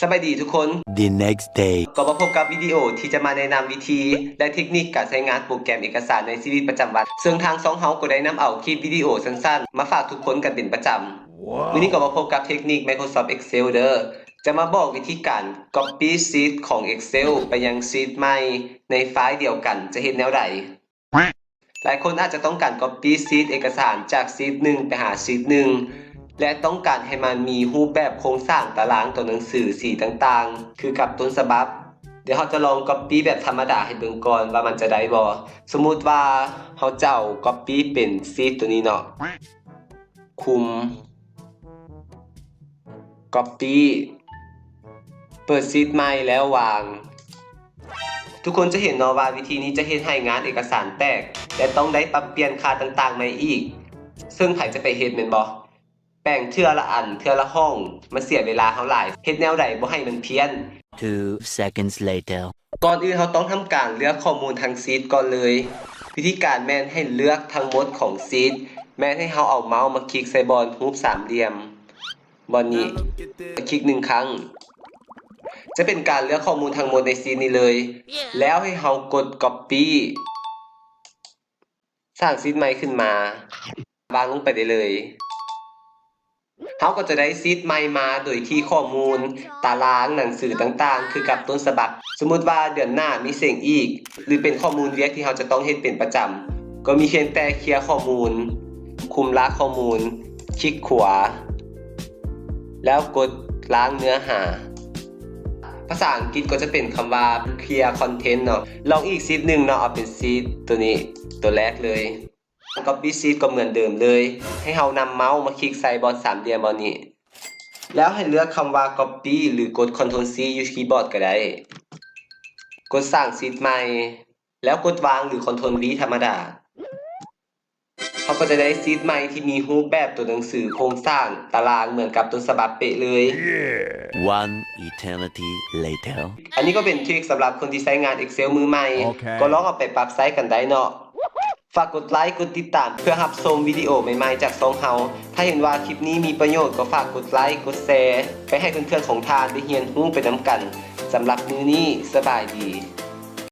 สบายดีทุกคน The next day. ก็มาพบกับวิดีโอที่จะมาแนะนำวิธี และเทคนิคการใช้งานโปรแกรมเอกสารในชีวิตประจำวัน ซึ่งทางสองเฮาก็ได้นำเอาคลิปวิดีโอสั้นๆ มาฝากทุกคนกันเป็นประจำวันนี้ก็มาพบกับเทคนิค Microsoft Excel เด้อจะมาบอกวิธีการ Copy Sheet ของ Excel ไปยัง Sheet ใหม่ในไฟล์เดียวกันจะเห็นแนวใดหลายคนอาจจะต้องการ Copy Sheet เอกสารจาก Sheet หนึ่งไปหา Sheet หนึ่ง และต้องการให้มันมีรูปแบบโครงสร้างตารางตัวหนังสือสีต่างๆ คือกับต้นฉบับ เดี๋ยวเราจะลอง Copy แบบธรรมดาให้เบิ่งก่อนว่ามันจะได้บ่สมมุติว่าเราจะเอา Copy เป็น Sheet ตัวนี้เนาะคุม Copy เปิด Sheet ใหม่แล้ววาง ทุกคนจะเห็นเนาะว่าวิธีนี้จะเฮ็ดให้งานเอกสารแตก และต้องได้ปรับเปลี่ยนค่าต่างๆใหม่อีก ซึ่งไผจะไปเฮ็ดแม่นบ่ แบ่งเทื่อละอันเทื่อละห้องมันเสียเวลาเฮาหลายเฮ็ดแนวใดบ่ให้มันเพี้ยน Two seconds later. ก่อนอื่นเราต้องทำการเลือกข้อมูลทางซีทก่อนเลย วิธีการแม่นให้เลือกทั้งหมดของซีทแม่นให้เราเอาเมาส์มาคลิกใส่บอลรูปสามเหลี่ยมบอลนี้คลิกหนึ่งครั้ง จะเป็นการเลือกข้อมูลทั้งหมดในซีทนี้เลย แล้วให้เรากด copy สร้างซีทใหม่ขึ้นมาวางลงไปได้เลย เขาก็จะได้ซีทใหม่มาโดยที่ข้อมูล ตารางหนังสือต่างๆ คือกับต้นฉบับ สมมุติว่าเดือนหน้ามีเสียงอีก หรือเป็นข้อมูลเรียกที่เราจะต้องเฮ็ดเป็นประจำก็มีเพียงแต่เคลียร์ข้อมูล คุมล้างข้อมูล คลิกขวา แล้วกดล้างเนื้อหาภาษาอังกฤษก็จะเป็นคำว่า clear content เนาะ ลองอีกซีดหนึ่งเนาะ เอาเป็นซีดตัวนี้ตัวแรกเลย copy sheet ก็เหมือนเดิมเลย ให้เรานำเมาส์มาคลิกใส่บอลสามเหลี่ยมบอลนี้ แล้วให้เลือกคำว่า copy หรือกด Ctrl C อยู่คีย์บอร์ดก็ได้ กดสร้างซีดใหม่ แล้วกดวางหรือ Ctrl V ธรรมดาเขาก็จะได้ซีดใหม่ที่มีรูปแบบตัวหนังสือโครงสร้างตารางเหมือนกับต้นฉบับเป๊ะเลย One eternity later. อันนี้ก็เป็นทริคสำหรับคนที่ใช้งาน Excel มือใหม่โอเคก็ลองเอาไปปรับใช้กันได้เนาะ ฝากกดไลค์กดติดตามเพื่อหับชมวิดีโอใหม่ๆจากซองเฮา ถ้าเห็นว่าคลิปนี้มีประโยชน์ก็ฝากกดไลค์กดแชร์ไปให้เพื่อนๆของทานได้เรียนรู้ไปนำกันสำหรับมือนี้สบายดี